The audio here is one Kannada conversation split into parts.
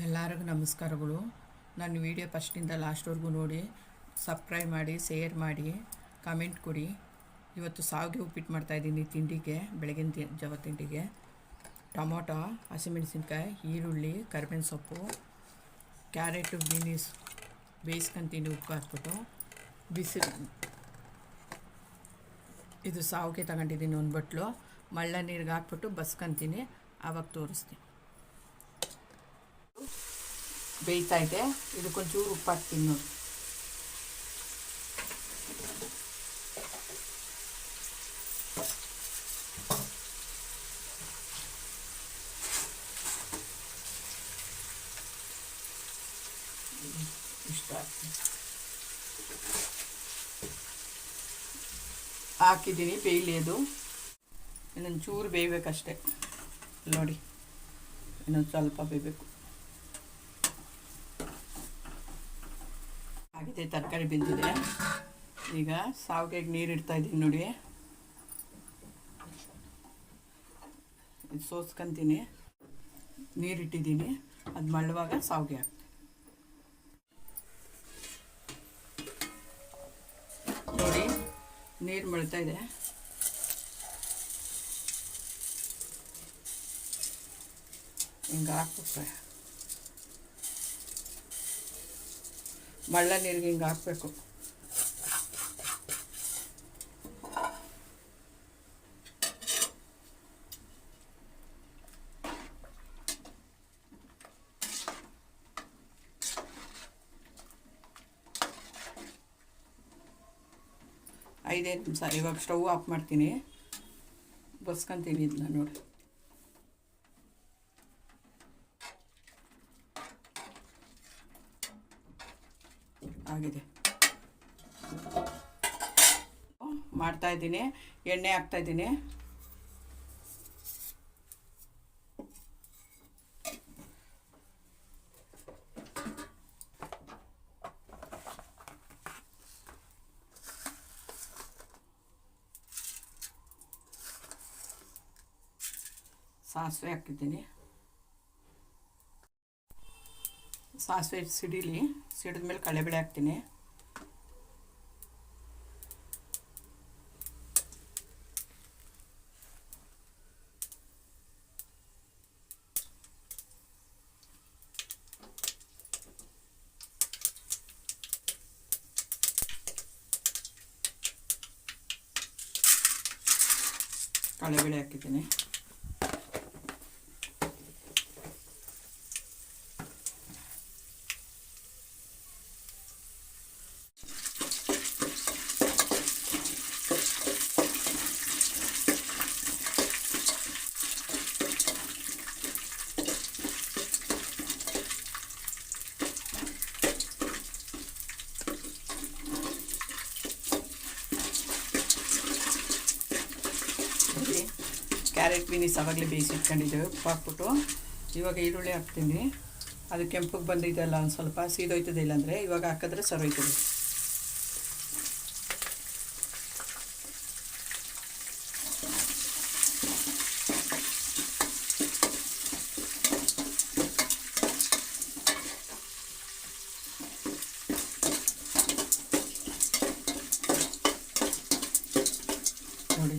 ಎಲ್ಲರಿಗೂ ನಮಸ್ಕಾರಗಳು. ನನ್ನ ವಿಡಿಯೋ ಫಸ್ಟಿಂದ ಲಾಸ್ಟ್ವರೆಗೂ ನೋಡಿ, ಸಬ್ಸ್ಕ್ರೈಬ್ ಮಾಡಿ, ಶೇರ್ ಮಾಡಿ, ಕಮೆಂಟ್ ಕೊಡಿ. ಇವತ್ತು ಸಾವಿಗೆ ಉಪ್ಪಿಟ್ಟು ಮಾಡ್ತಾಯಿದ್ದೀನಿ ತಿಂಡಿಗೆ, ಬೆಳಗಿನ ಜವ ತಿಂಡಿಗೆ. ಟೊಮೊಟೊ, ಹಸಿಮೆಣಸಿನ್ಕಾಯಿ, ಈರುಳ್ಳಿ, ಕರಿಬೇವಿನ ಸೊಪ್ಪು, ಕ್ಯಾರೆಟು, ಬೀನೀಸ್ ಬೇಯಿಸ್ಕೊಂತೀನಿ ಉಪ್ಪು ಹಾಕ್ಬಿಟ್ಟು ಬಿಸಿ ಇದು ಸಾವಿಗೆ ತಗೊಂಡಿದ್ದೀನಿ ಒಂದು ಬಟ್ಲು. ಮಳ್ಳ ನೀರಿಗೆ ಹಾಕ್ಬಿಟ್ಟು ಬಸ್ಕೊಂತೀನಿ ಆವಾಗ ತೋರಿಸ್ತೀನಿ. ಬೇಯ್ತಾ ಇದೆ. ಇದಕ್ಕೊಂಚೂರು ಉಪ್ಪು ಹಾಕ್ತೀನಿ ನೋಡಿ ಇಷ್ಟ ಹಾಕಿದ್ದೀನಿ ಬೇಯಲಿ ಅದು ಇನ್ನೊಂದು ಚೂರು ಬೇಯಬೇಕಷ್ಟೆ. ನೋಡಿ, ಇನ್ನೊಂದು ಸ್ವಲ್ಪ ಬೇಯಬೇಕು. ಆಗಿದೆ ತರಕಾರಿ ಬೆಂದಿದೆ. ಈಗ ಸಾವಿಗೆಗೆ ನೀರು ಇಡ್ತಾ ಇದ್ದೀನಿ ನೋಡಿ. ಇದು ಸೋಸ್ಕೊಂತೀನಿ. ನೀರಿಟ್ಟಿದ್ದೀನಿ ಅದು ಮಳ್ಳುವಾಗ ಸಾವಿಗೆ ಹಾಕ್ತೀನಿ. ನೋಡಿ, ನೀರು ಮಳ್ತಾ ಇದೆ. ಹಿಂಗೆ ಹಾಕ್ಬಿಟ್ರೆ. ಮಳ್ಳ ನೀರಿಗೆ ಹಿಂಗೆ ಹಾಕಬೇಕು. ಐದೈದು ನಿಮಿಷ ಇವಾಗ ಸ್ಟವ್ ಆಫ್ ಮಾಡ್ತೀನಿ. ಬಸ್ಕೊಂತೀನಿ ಇದನ್ನ ನೋಡಿ. ಆಗಿದೆ. ಮಾಡ್ತಾ ಇದ್ದೀನಿ. ಎಣ್ಣೆ ಹಾಕ್ತಾ ಇದ್ದೀನಿ. ಸಾಸಿವೆ ಹಾಕಿದ್ದೀನಿ. ಸಾಸಿವೆ ಸಿಡಿಲಿ ಸಿಡಿದ ಮೇಲೆ ಕಡಲೆಬೇಳೆ ಹಾಕ್ತೀನಿ. ಕಡಲೆಬೇಳೆ ಹಾಕಿದ್ದೀನಿ ನೋಡಿ ಕ್ಯಾರೆಟ್ ಬೀನಿಸ್ ಅವಾಗಲೇ ಬೇಯಿಸಿಟ್ಕೊಂಡಿದ್ದೇವೆ. ಉಪ್ಪು ಹಾಕ್ಬಿಟ್ಟು ಇವಾಗ ಈರುಳ್ಳಿ ಹಾಕ್ತೀನಿ. ಅದು ಕೆಂಪಗೆ ಬಂದಿದೆಯಲ್ಲ, ಒಂದು ಸ್ವಲ್ಪ ಸೀದೋಯ್ತದೆ ಇಲ್ಲಾಂದರೆ ಇವಾಗ ಹಾಕಿದ್ರೆ ಸರೋಯ್ತದೆ. ನೋಡಿ.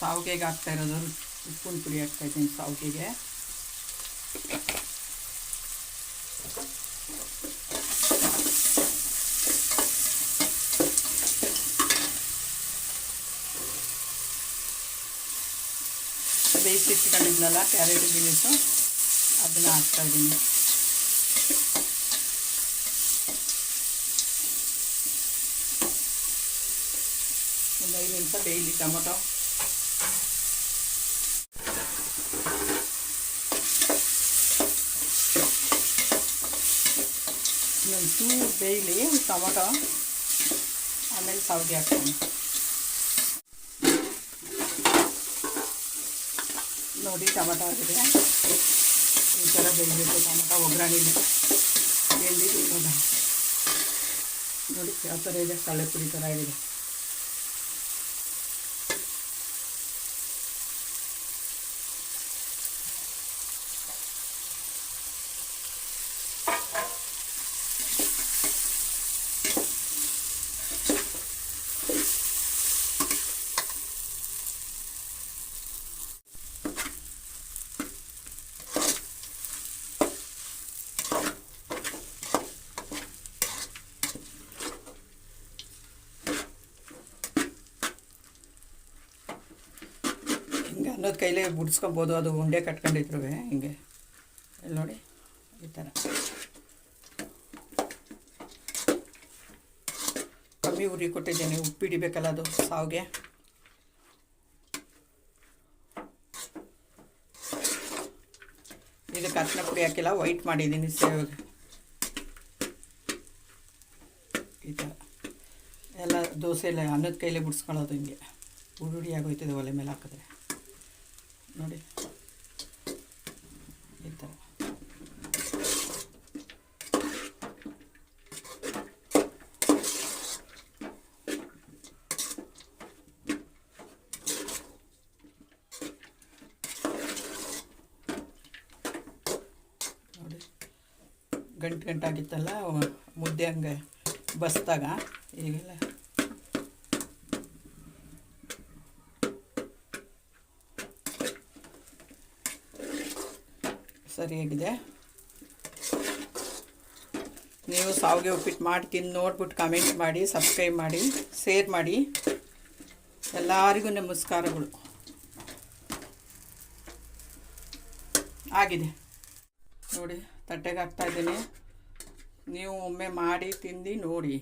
ಸಾವಿಗೆಗೆ ಹಾಕ್ತಾ ಇರೋದು. ಉಪ್ಪಿನ ಪುಡಿ ಹಾಕ್ತಾ ಇದ್ದೀನಿ ಸಾವಿಗೆಗೆ. ಬೇಯಿಸಿಟ್ಕೊಂಡಿದ್ನಲ್ಲ ಕ್ಯಾರೆಟ್ ಬೀನೀಸು. ಅದನ್ನು ಹಾಕ್ತಾ ಇದ್ದೀನಿ. ಒಂದು ಐದು ನಿಮಿಷ ಬೇಯಲಿ ಟೊಮೊಟೊ ಇನ್ನೊಂದು ಚೂರು ಬೇಯಲಿ ಟೊಮೊಟೊ, ಆಮೇಲೆ ಸಾವಿಗೆ ಹಾಕ್ತೀನಿ. ನೋಡಿ ಟೊಮೊಟೊ ಆಗಿದೆ. ಈ ಥರ ಬೇಯಬೇಕು ಟೊಮೊಟೊ ಒಗ್ಗರಣೆಲಿ. ಬೇಯಲಿ ನೋಡಿ ಯಾವ ಥರ ಇದೆ ಕಳ್ಳೆ ಪುಡಿ ಥರ ಇದೆ ಹಿಂಗೆ ಅನ್ನೋದು ಕೈಲೇ ಬಿಡಿಸ್ಕೊಬೋದು ಅದು ಉಂಡೆ ಕಟ್ಕೊಂಡಿದ್ರು ಹಿಂಗೆ. ಇಲ್ಲಿ ನೋಡಿ, ಈ ಥರ ಕಮ್ಮಿ ಉರಿ ಕೊಟ್ಟಿದ್ದೀನಿ, ಉಪ್ಪು ಹಿಡಿಬೇಕಲ್ಲ ಅದು, ಸಾವಿಗೆ. ಇದಕ್ಕೆ ಅರ್ಶಿನ ಪುಡಿ ಹಾಕಿಲ್ಲ, ವೈಟ್ ಮಾಡಿದ್ದೀನಿ ಸೇವಿಗೆ. ಈ ಥರ ಎಲ್ಲ ದೋಸೆ ಅನ್ನದ ಕೈಲೇ ಬಿಡಿಸ್ಕೊಳ್ಳೋದು ಹಿಂಗೆ. ಉರುಡಿ ಆಗೋಯ್ತದೆ ಒಲೆ ಮೇಲೆ ಹಾಕಿದ್ರೆ. ನೋಡಿ. ಈ ಥರ ಗಂಟು ಗಂಟಾಗಿತ್ತಲ್ಲ ಮುದ್ದೆ ಹಂಗೆ ಬಸ್ದಾಗ ಈಗೆಲ್ಲ ಸರಿಯಾಗಿದೆ. ನೀವು ಸಾವಿಗೆ ಉಪ್ಪಿಟ್ಟು ಮಾಡಿ ತಿಂದು ನೋಡ್ಬಿಟ್ಟು ಕಮೆಂಟ್ ಮಾಡಿ ಸಬ್ಸ್ಕ್ರೈಬ್ ಮಾಡಿ ಶೇರ್ ಮಾಡಿ. ಎಲ್ಲರಿಗೂ ನಮಸ್ಕಾರಗಳು. ಆಗಿದೆ. ನೋಡಿ, ತಟ್ಟೆಗೆ ಹಾಕ್ತಾಯಿದ್ದೀನಿ ನೀವು ಒಮ್ಮೆ ಮಾಡಿ, ತಿಂದು ನೋಡಿ.